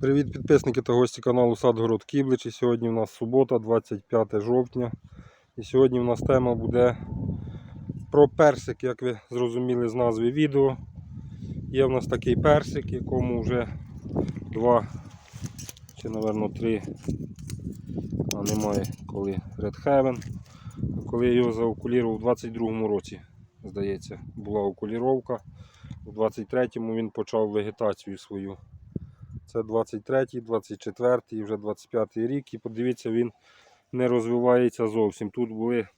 Привіт підписники та гості каналу Садгород Кібличі. Сьогодні у нас субота, 25 жовтня. І сьогодні у нас тема буде про персик, як ви зрозуміли з назви відео. Є в нас такий персик, якому вже два чи, напевно, три, а немає коли Red Heaven. Коли я його заокулірував у 22-му році, здається, була окуліровка. У 23-му він почав вегетацію свою. Це 23, 24 і вже 25 рік. І подивіться, він не розвивається зовсім. Тут були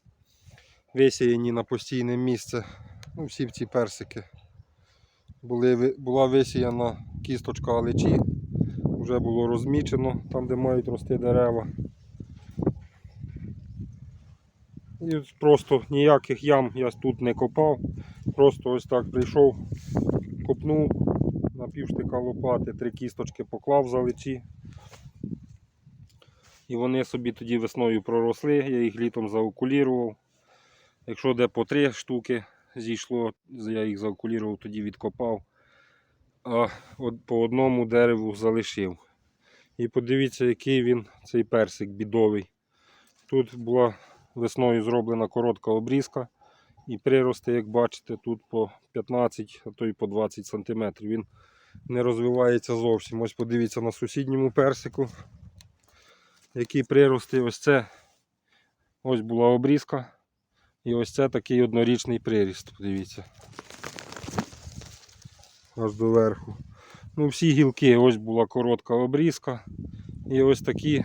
висіяні на постійне місце. Ну, всі ці персики. Були, була висіяна кісточка алечі. Вже було розмічено там, де мають рости дерева. І просто ніяких ям я тут не копав. Просто ось так прийшов, копнув, на півштика лопати, три кісточки поклав за личі. І вони собі тоді весною проросли, я їх літом заокулірував. Якщо де по три штуки зійшло, я їх заокулірував, тоді відкопав. А по одному дереву залишив. І подивіться, який він, цей персик бідовий. Тут була весною зроблена коротка обрізка. І прирости, як бачите, тут по 15, а то й по 20 см. Він не розвивається зовсім. Ось подивіться на сусідньому персику. Які прирости. Ось це ось була обрізка. І ось це такий однорічний приріст. Подивіться. Аж до верху. Ну, всі гілки, ось була коротка обрізка. І ось такі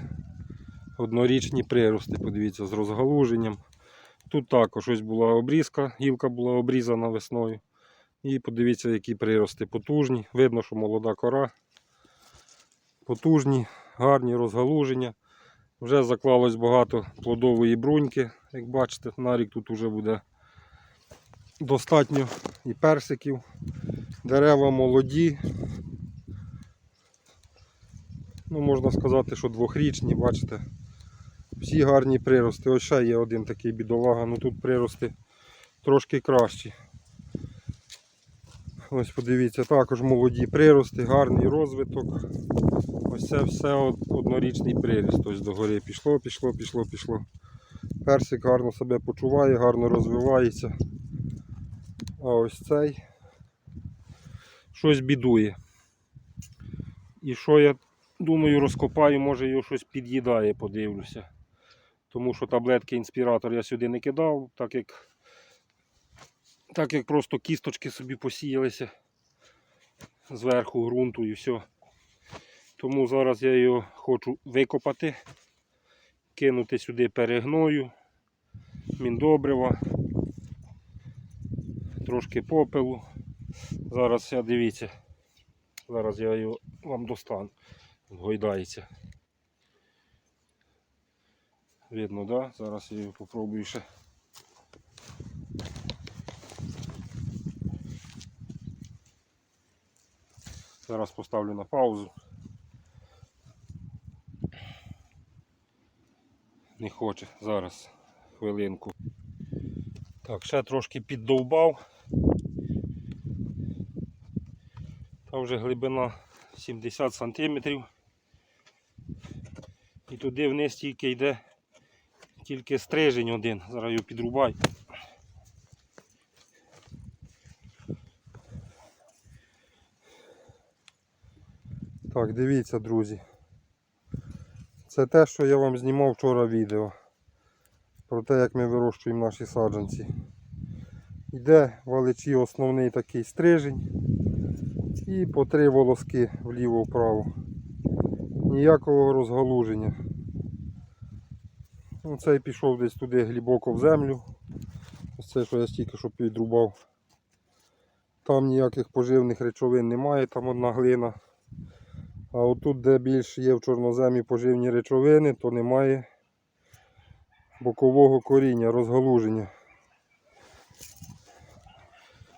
однорічні прирости. Подивіться, з розгалуженням. Тут також ось була обрізка, гілка була обрізана весною. І подивіться, які прирости потужні. Видно, що молода кора. Потужні, гарні розгалуження. Вже заклалось багато плодової бруньки. Як бачите, на рік тут вже буде достатньо і персиків. Дерева молоді. Ну, можна сказати, що двохрічні, бачите. Всі гарні прирости. Ось ще є один такий бідолага, ну тут прирости трошки кращі. Ось подивіться, також молоді прирости, гарний розвиток. Ось це все од- однорічний приріст. Ось догори пішло, пішло, пішло, пішло. Персик гарно себе почуває, гарно розвивається. А ось цей щось бідує. І що я думаю, розкопаю, може його щось під'їдає, подивлюся. Тому що таблетки інспіратор я сюди не кидав, так як, так як просто кісточки собі посіялися зверху ґрунту і все. Тому зараз я його хочу викопати, кинути сюди перегною, міндобрива, трошки попелу. Зараз я дивіться, зараз я його вам достану. Гойдається. Видно, да? Зараз я його попробую ще. Зараз поставлю на паузу. Не хоче. Зараз хвилинку. Так, ще трошки піддовбав. Там вже глибина 70 сантиметрів. І туди вниз тільки йде тільки стрижень один. Зараз його підрубай. Так, дивіться, друзі. Це те, що я вам знімав вчора відео. Про те, як ми вирощуємо наші саджанці. Йде валичі основний такий стрижень. І по три волоски вліво-вправо. Ніякого розгалуження. Ну, Цей пішов десь туди глибоко в землю. Ось це, що я стільки що підрубав. Там ніяких поживних речовин немає, там одна глина. А отут, де більше є в чорноземі поживні речовини, то немає бокового коріння, розгалуження.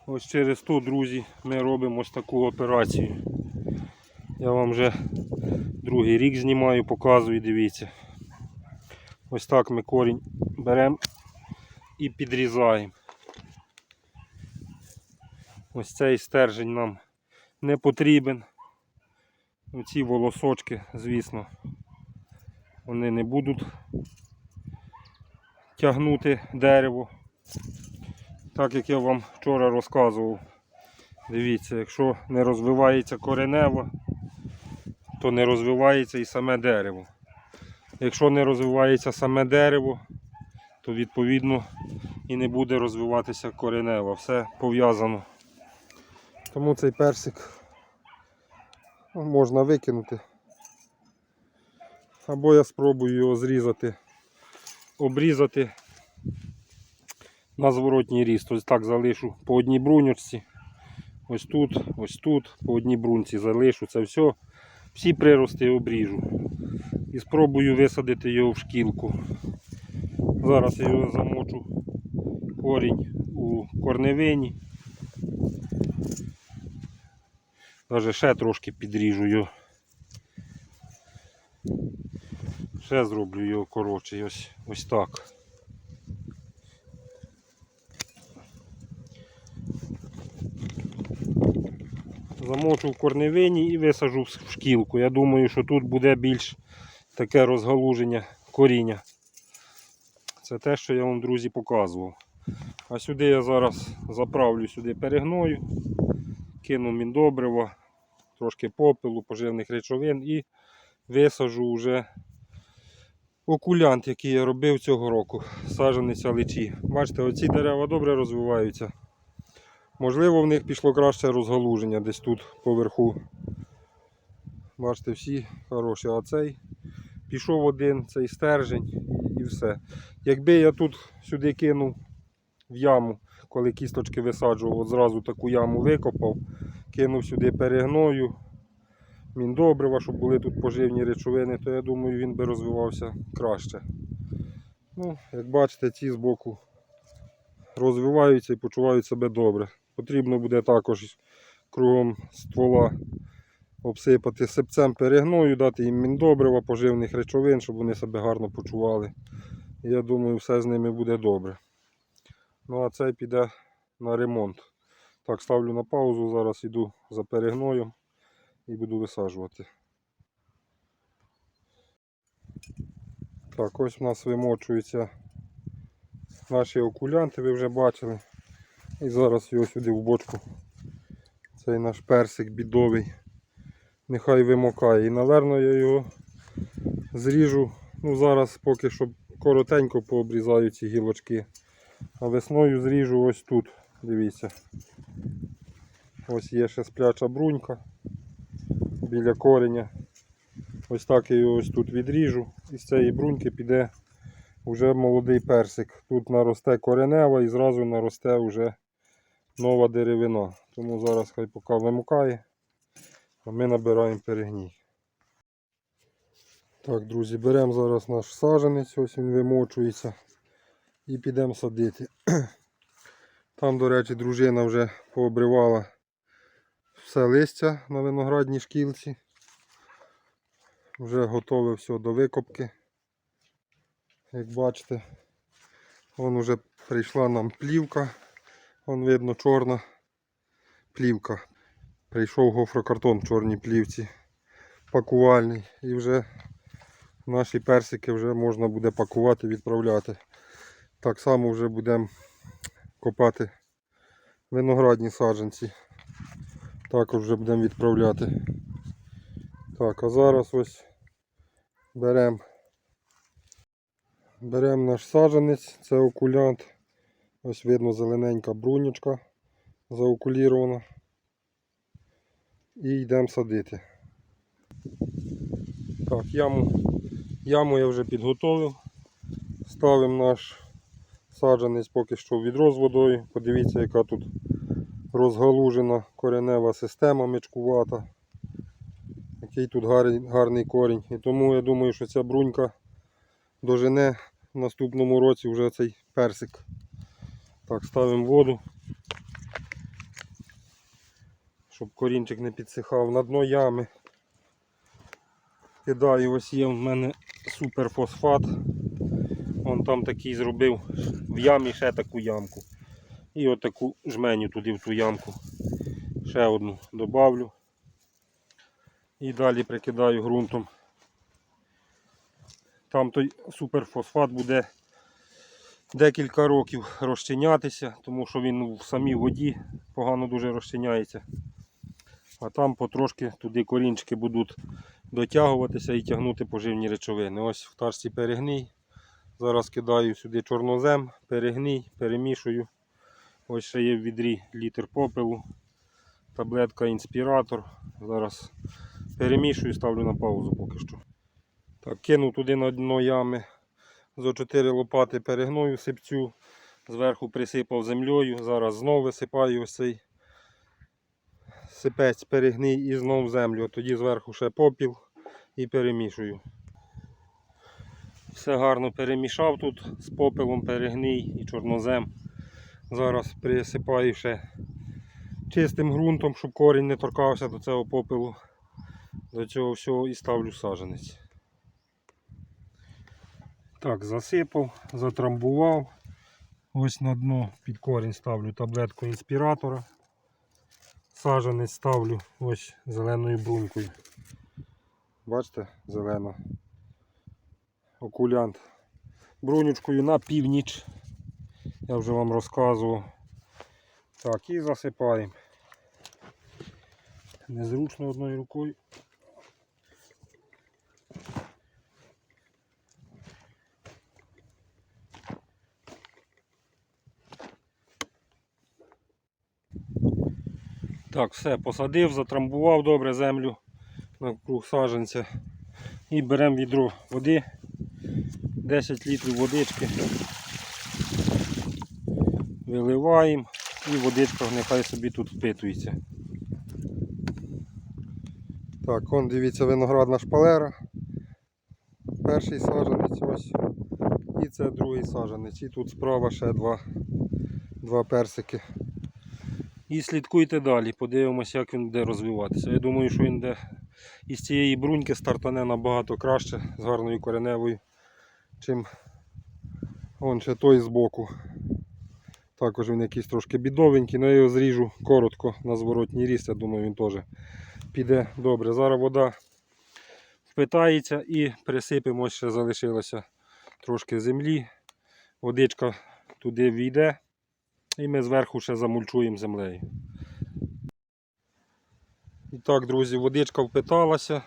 Ось через то, друзі, ми робимо ось таку операцію. Я вам вже другий рік знімаю, показую, дивіться. Ось так ми корінь беремо і підрізаємо. Ось цей стержень нам не потрібен. Ці волосочки, звісно, вони не будуть тягнути дерево. Так як я вам вчора розказував. Дивіться, якщо не розвивається коренево, то не розвивається і саме дерево. Якщо не розвивається саме дерево, то відповідно і не буде розвиватися коренево. Все пов'язано. Тому цей персик можна викинути. Або я спробую його зрізати, обрізати на зворотній ріст. Ось так залишу по одній бруньочці. Ось тут, ось тут, по одній брунці залишу це все. Всі прирости обріжу. І спробую висадити його в шкілку. Зараз я його замочу корінь у корневині. Даже ще трошки підріжу його. Ще зроблю його коротше, ось, ось так. Замочу в корневині і висажу в шкілку. Я думаю, що тут буде більш таке розгалуження коріння. Це те, що я вам, друзі, показував. А сюди я зараз заправлю сюди перегною, кину міндобрива, трошки попелу, поживних речовин і висажу вже окулянт, який я робив цього року. Сажениця личі. Бачите, оці дерева добре розвиваються. Можливо, в них пішло краще розгалуження десь тут поверху. Бачите, всі хороші, а цей пішов один, цей стержень і все. Якби я тут сюди кинув в яму, коли кісточки висаджував, от зразу таку яму викопав, кинув сюди перегною, міндобрива, щоб були тут поживні речовини, то я думаю, він би розвивався краще. Ну, як бачите, ці збоку розвиваються і почувають себе добре. Потрібно буде також кругом ствола обсипати сипцем перегною, дати їм міндобрива, поживних речовин, щоб вони себе гарно почували. Я думаю, все з ними буде добре. Ну а цей піде на ремонт. Так, ставлю на паузу, зараз йду за перегноєм і буду висаджувати. Так, ось у нас вимочуються наші окулянти, ви вже бачили. І зараз його сюди в бочку. Цей наш персик бідовий. Нехай вимокає. І, напевно, я його зріжу. Ну, зараз поки що коротенько пообрізаю ці гілочки. А весною зріжу ось тут. Дивіться. Ось є ще спляча брунька біля кореня. Ось так я його ось тут відріжу. І з цієї бруньки піде вже молодий персик. Тут наросте коренева і зразу наросте вже нова деревина. Тому зараз хай поки вимукає, а ми набираємо перегній. Так, друзі, беремо зараз наш саженець, ось він вимочується. І підемо садити. Там, до речі, дружина вже пообривала все листя на виноградній шкілці. Вже готове все до викопки. Як бачите, вон уже прийшла нам плівка. Вон видно чорна плівка. Прийшов гофрокартон в чорній плівці пакувальний. І вже наші персики вже можна буде пакувати, відправляти. Так само вже будемо копати виноградні саджанці. Також вже будемо відправляти. Так, а зараз ось беремо беремо наш саджанець, це окулянт. Ось видно зелененька брунючка заокулірована. І йдемо садити. Так, яму, яму я вже підготовив. Ставимо наш саджанець поки що відро з водою. Подивіться, яка тут розгалужена коренева система мечкувата. Який тут гарний, корінь. І тому я думаю, що ця брунька дожене в наступному році вже цей персик. Так, ставимо воду, щоб корінчик не підсихав на дно ями. Кидаю, ось є в мене суперфосфат. Вон там такий зробив в ямі ще таку ямку. І отаку жменю туди в ту ямку. Ще одну добавлю. І далі прикидаю ґрунтом. Там той суперфосфат буде декілька років розчинятися, тому що він в самій воді погано дуже розчиняється. А там потрошки туди корінчики будуть дотягуватися і тягнути поживні речовини. Ось в ташці перегній. Зараз кидаю сюди чорнозем, перегній, перемішую. Ось ще є в відрі літр попелу, таблетка інспіратор. Зараз перемішую, ставлю на паузу поки що. Так, кинув туди на дно ями. Зо 4 лопати перегною сипцю, зверху присипав землею. Зараз знову висипаю ось цей сипець перегній і знову землю. Тоді зверху ще попіл і перемішую. Все гарно перемішав тут з попелом перегній і чорнозем. Зараз присипаю ще чистим ґрунтом, щоб корінь не торкався до цього попелу. До цього всього і ставлю саженець. Так, засипав, затрамбував. Ось на дно під корінь ставлю таблетку інспіратора. Саженець ставлю ось зеленою брунькою. Бачите, зелена. Окулянт. Брунючкою на північ. Я вже вам розказував. Так, і засипаємо. Незручно одною рукою. Так, все, посадив, затрамбував добре землю навкруг саженця. І беремо відро води, 10 літрів водички. Виливаємо і водичка нехай собі тут впитується. Так, он дивіться виноградна шпалера. Перший саженець ось. І це другий саженець. І тут справа ще два, два персики. І слідкуйте далі, подивимося, як він буде розвиватися. Я думаю, що він буде із цієї бруньки стартане набагато краще, з гарною кореневою, чим он ще той збоку. Також він якийсь трошки бідовенький, але я його зріжу коротко на зворотній ріст. Я думаю, він теж піде добре. Зараз вода впитається і присипемо, ще залишилося трошки землі. Водичка туди війде. І ми зверху ще замульчуємо землею. І так, друзі, водичка впиталася.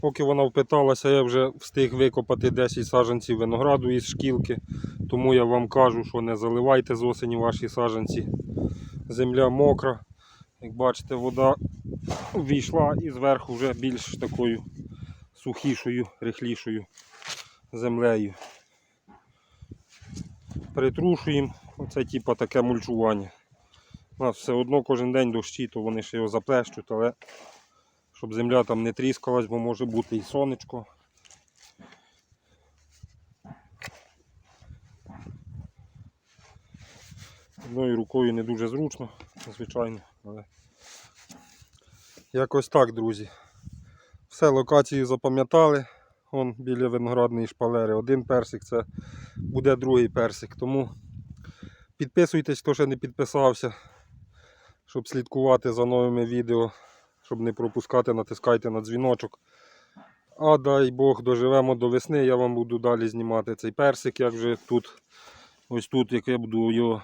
Поки вона впиталася, я вже встиг викопати 10 саджанців винограду із шкілки. Тому я вам кажу, що не заливайте з осені ваші саджанці. Земля мокра. Як бачите, вода ввійшла і зверху вже більш такою сухішою, рихлішою землею. Притрушуємо. Оце типа таке мульчування. У нас все одно кожен день дощі, то вони ще його заплещуть, але щоб земля там не тріскалась, бо може бути і сонечко. Одною рукою не дуже зручно, звичайно, але якось так, друзі. Все, локацію запам'ятали. Вон біля виноградної шпалери. Один персик, це буде другий персик. Тому підписуйтесь, хто ще не підписався, щоб слідкувати за новими відео, щоб не пропускати, натискайте на дзвіночок. А дай Бог доживемо до весни, я вам буду далі знімати цей персик, як вже тут, ось тут, як я буду його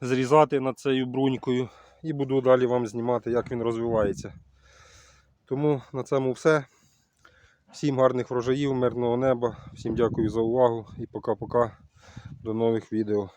зрізати над цією брунькою. І буду далі вам знімати, як він розвивається. Тому на цьому все. Всім гарних врожаїв, мирного неба, всім дякую за увагу і пока-пока. До нових відео.